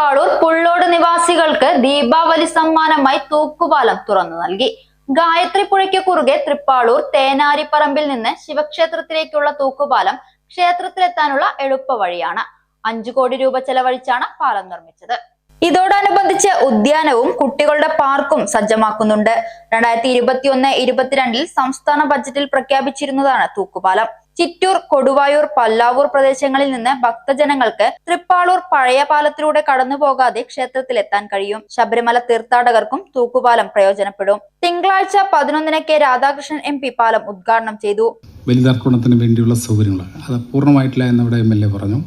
തൃപ്പാളൂർ പുള്ളോട് നിവാസികൾക്ക് ദീപാവലി സമ്മാനമായി തൂക്കുപാലം തുറന്നു നൽകി. ഗായത്രി പുഴയ്ക്ക് കുറുകെ തൃപ്പാളൂർ തേനാരിപ്പറമ്പിൽ നിന്ന് ശിവക്ഷേത്രത്തിലേക്കുള്ള തൂക്കുപാലം ക്ഷേത്രത്തിലെത്താനുള്ള എളുപ്പ വഴിയാണ്. അഞ്ചു കോടി രൂപ ചെലവഴിച്ചാണ് പാലം നിർമ്മിച്ചത്. ഇതോടനുബന്ധിച്ച് ഉദ്യാനവും കുട്ടികളുടെ പാർക്കും സജ്ജമാക്കുന്നുണ്ട്. രണ്ടായിരത്തി ഇരുപത്തിയൊന്ന് ഇരുപത്തിരണ്ടിൽ സംസ്ഥാന ബജറ്റിൽ പ്രഖ്യാപിച്ചിരുന്നതാണ് തൂക്കുപാലം. ചിറ്റൂർ കൊടുവായൂർ പല്ലാവൂർ പ്രദേശങ്ങളിൽ നിന്ന് ഭക്തജനങ്ങൾക്ക് തൃപ്പാളൂർ പഴയ പാലത്തിലൂടെ കടന്നു പോകാതെ ക്ഷേത്രത്തിലെത്താൻ കഴിയും. ശബരിമല തീർത്ഥാടകർക്കും തൂക്കുപാലം പ്രയോജനപ്പെടും. തിങ്കളാഴ്ച പതിനൊന്നിന് കെ രാധാകൃഷ്ണൻ എം പി പാലം ഉദ്ഘാടനം ചെയ്തു. ബലിതർപ്പണത്തിന് വേണ്ടിയുള്ള സൗകര്യങ്ങൾ. അത് പൂർണമായിട്ടില്ല എന്നിവിടെ എം എൽ എ പറഞ്ഞു.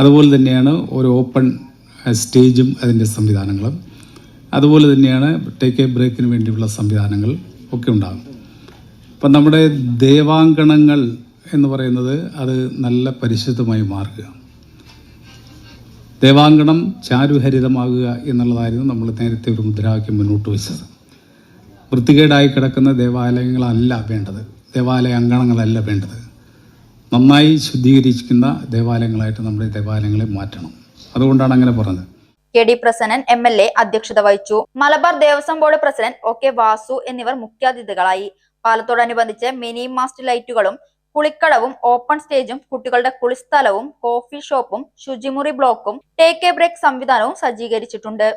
അതുപോലെ തന്നെയാണ് ഒരു ഓപ്പൺ സ്റ്റേജും അതിന്റെ സംവിധാനങ്ങളും. അതുപോലെ തന്നെയാണ് ടേക്ക് എ ബ്രേക്കിന് വേണ്ടിയുള്ള സംവിധാനങ്ങൾ ഒക്കെ ഉണ്ടാകും. അപ്പം നമ്മുടെ ദേവാങ്കണങ്ങൾ എന്ന് പറയുന്നത് അത് നല്ല പരിശുദ്ധമായി മാറുക ദേവാങ്കണം ചാരുഹരിതമാകുക എന്നുള്ളതായിരുന്നു നമ്മൾ നേരത്തെ ഒരു മുദ്രാവാക്യം മുന്നോട്ട് വെച്ചത്. വൃത്തികേടായി കിടക്കുന്ന ദേവാലയങ്ങളല്ല വേണ്ടത്. ദേവാലയ അങ്കണങ്ങളല്ല വേണ്ടത്. നന്നായി ശുദ്ധീകരിക്കുന്ന ദേവാലയങ്ങളായിട്ട് നമ്മുടെ ദേവാലയങ്ങളെ മാറ്റണം. അതുകൊണ്ടാണ് അങ്ങനെ പറഞ്ഞത്. K D Prasannan M L A അധ്യക്ഷത വഹിച്ചു. Malabar Devaswom board president O K Vasu എന്നിവർ മുഖ്യാതിഥികളായി. പാലത്തോടനുബന്ധിച്ച് മിനി മാസ്റ്റ് ലൈറ്റുകളും കുളിക്കടവും ഓപ്പൺ സ്റ്റേജും കുട്ടികളുടെ കുളിസ്ഥലവും കോഫി ഷോപ്പും ശുചിമുറി ബ്ലോക്കും ടേക്ക് എ ബ്രേക്ക് സംവിധാനവും സജ്ജീകരിച്ചിട്ടുണ്ട്.